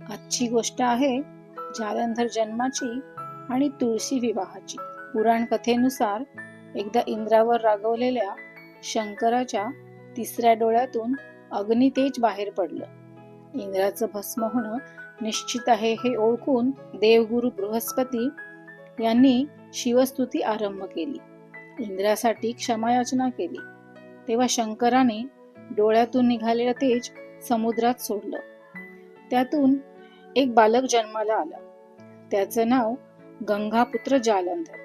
आजची गोष्ट आहे जालंधर जन्माची आणि तुळशी विवाहाची. पुराण कथेनुसार एकदा इंद्रावर रागवलेल्या शंकराच्या तिसऱ्या डोळ्यातून अग्नितेज बाहेर पडलं. इंद्राचं भस्म होणं निश्चित आहे हे ओळखून देवगुरु बृहस्पती यांनी शिवस्तुती आरंभ केली. इंद्रासाठी क्षमायाचना केली. तेव्हा शंकराने डोळ्यातून निघालेलं तेज समुद्रात सोडलं. त्यातून एक बालक जन्माला आला. त्याचं नाव गंगापुत्र जालंधर.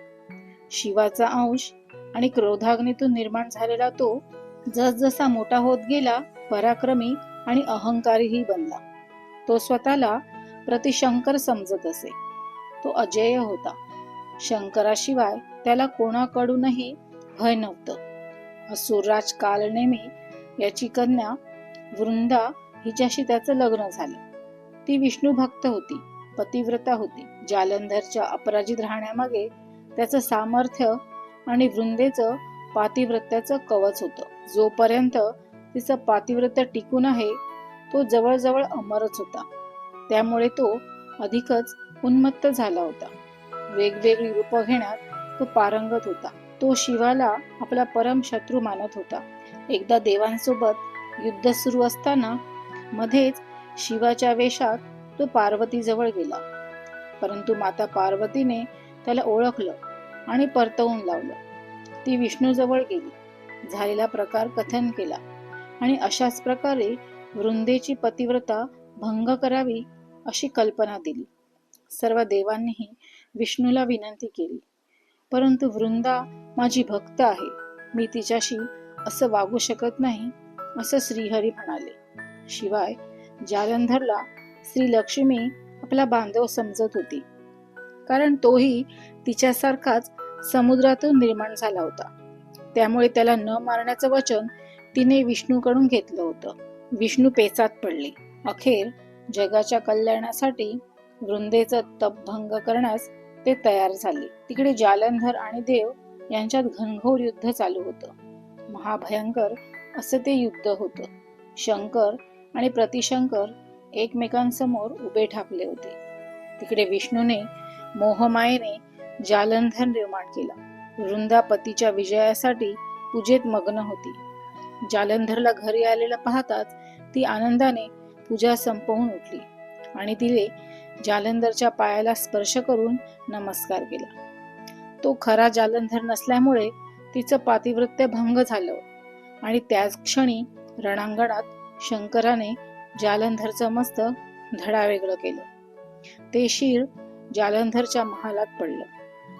शिवाचा अंश आणि क्रोधाग्नीतून निर्माण झालेला तो जसजसा मोठा होत गेला पराक्रमी आणि अहंकारीही बनला. तो स्वतःला प्रतिशंकर समजत असे. तो अजेय होता. शंकराशिवाय त्याला कोणाकडूनही भय नव्हतं. असुरराज कालनेमी याची कन्या वृंदा हिच्याशी त्याचं लग्न झालं. ती विष्णू भक्त होती पतिव्रता होती. जालंधरच्या अपराजित राहण्यामागे त्याचं सामर्थ्य आणि वृंदेचं पातिव्रत्याचं कवच होतं. जोपर्यंत तिचं पातिव्रत्य टिकून आहे तो जवळजवळ अमरच होता. त्यामुळे तो अधिकच उन्मत्त झाला होता. वेगवेगळी रूप घेण्यात तो पारंगत होता. तो शिवाला आपला परम शत्रू मानत होता. एकदा देवांसोबत युद्ध सुरू असताना मध्येच शिवाच्या वेशात तो पार्वतीजवळ गेला. परंतु माता पार्वतीने त्याला ओळखलं आणि परतवून लावलं. ती विष्णूजवळ गेली. झालेला प्रकार कथन केला आणि अशाच प्रकारे वृंदेची पतिव्रता भंग करावी अशी कल्पना दिली. सर्व देवांनीही विष्णूला विनंती केली. परंतु वृंदा माझी भक्त आहे. मी तिच्याशी असं वागू शकत नाही असं श्रीहरी म्हणाले. शिवाय जालंधरला श्री लक्ष्मी आपला बांधव समजत होती. कारण तोही तिच्यासारखाच समुद्रातून निर्माण झाला होता. त्यामुळे त्याला न मारण्याचं वचन तिने विष्णूकडून घेतलं होतं. विष्णू पेचात पडले. अखेर जगाच्या कल्याणासाठी वृंदेचा तप भंग करण्यास ते तयार झाले. तिकडे जालंधर आणि देव यांच्यात घनघोर युद्ध चालू होतं. महाभयंकर असं ते युद्ध होतं. शंकर आणि प्रतिशंकर एकमेकांसमोर उभे ठाकले होते. तिकडे विष्णूने मोहमायेने जालंधर निर्माण केला. वृंदापतीच्या विजयासाठी पूजेत मग्न होती. जालंधरला घरी आलेला पाहताच ती आनंदाने पूजा संपवून उठली आणि तिने जालंधरच्या पायाला स्पर्श करून नमस्कार केला. तो खरा जालंधर नसल्यामुळे तिचं पातिवृत्य भंग झालं आणि त्याच क्षणी रणांगणात शंकराने जालंधरचं मस्तक धडावेगळं केलं. ते शिर जालंधरच्या महालात पडलं.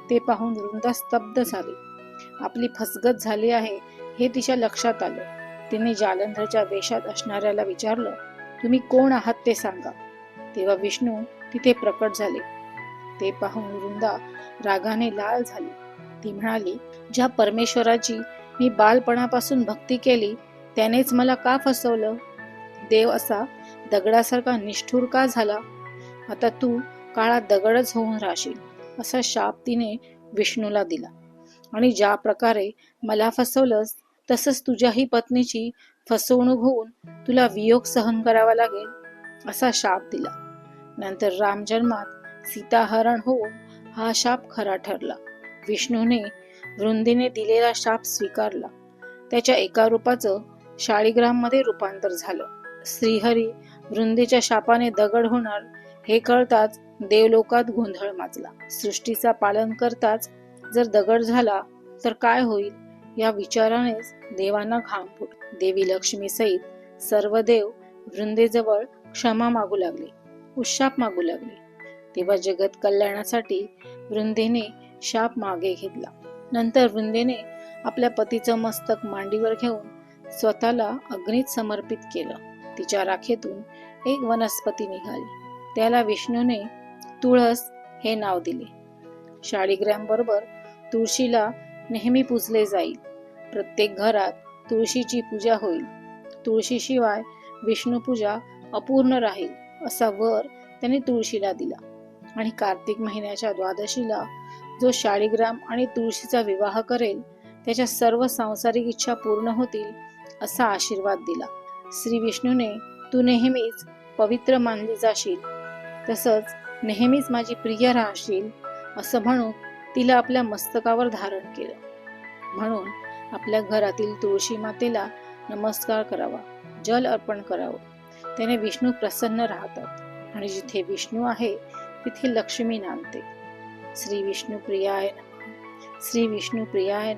ते पाहून वृंदा स्तब्ध झाली. आपली फसगत झाली आहे हे तिच्या लक्षात आलं. तिने जालंधरच्या वेशात असणाऱ्याला विचारलं तुम्ही कोण आहात ते सांगा. तेव्हा विष्णू तिथे प्रकट झाले. ते पाहून वृंदा रागाने लाल झाली. ती म्हणाली ज्या परमेश्वराची मी बालपणापासून भक्ती केली त्यानेच मला का फसवलं? देव असा दगडासारखा निष्ठूर का झाला? आता तू काळा दगडच होऊन राहशील असा शाप तिने विष्णूला दिला. आणि ज्या प्रकारे मला फसवलंस तसंच तुझ्याही पत्नीची फसवणूक होऊन तुला वियोग सहन करावा लागेल असा शाप दिला. नंतर राम जन्मात सीताहरण होऊन हा शाप खरा ठरला. विष्णूने वृंदीने दिलेला शाप स्वीकारला. त्याच्या एका रूपाचं शाळीग्राममध्ये रूपांतर झालं. श्रीहरी वृंदीच्या शापाने दगड होणार हे कळताच देवलोकात गोंधळ माजला. सृष्टीचा पालन करताच जर दगड झाला तर काय होईल? या विचारानेच देवांना घाम फुट देवी लक्ष्मी सहित सर्व देव वृंदेजवळ क्षमा मागू लागले उशाप मागू लागले. तेव्हा जगत कल्याणासाठी वृंदेने शाप मागे घेतला. नंतर वृंदेने आपल्या पतीचं मस्तक मांडीवर घेऊन स्वतःला अग्नीत समर्पित केलं. तिच्या राखेतून एक वनस्पती निघाली. त्याला विष्णूने तुळस हे नाव दिले. शाळीग्राम बरोबर तुळशीला नेहमी पूजले जाईल. प्रत्येक घरात तुळशीची पूजा होईल. तुळशीशिवाय विष्णू पूजा अपूर्ण राहील असा वर त्याने तुळशीला दिला. आणि कार्तिक महिन्याच्या द्वादशीला जो शाळीग्राम आणि तुळशीचा विवाह करेल त्याच्या सर्व सांसारिक इच्छा पूर्ण होतील असा आशीर्वाद दिला. श्री विष्णूने तू नेहमीच पवित्र मानली जाशील. तसंच नेहमीच माझी प्रिय राहशील असं म्हणून तिला आपल्या मस्तकावर धारण केलं. म्हणून आपल्या घरातील तुळशी मातेला नमस्कार करावा जल अर्पण करावं. त्याने विष्णू प्रसन्न राहतात आणि जिथे विष्णू आहे तिथे लक्ष्मी नांदते. श्री विष्णू प्रियाय श्री विष्णू प्रियाय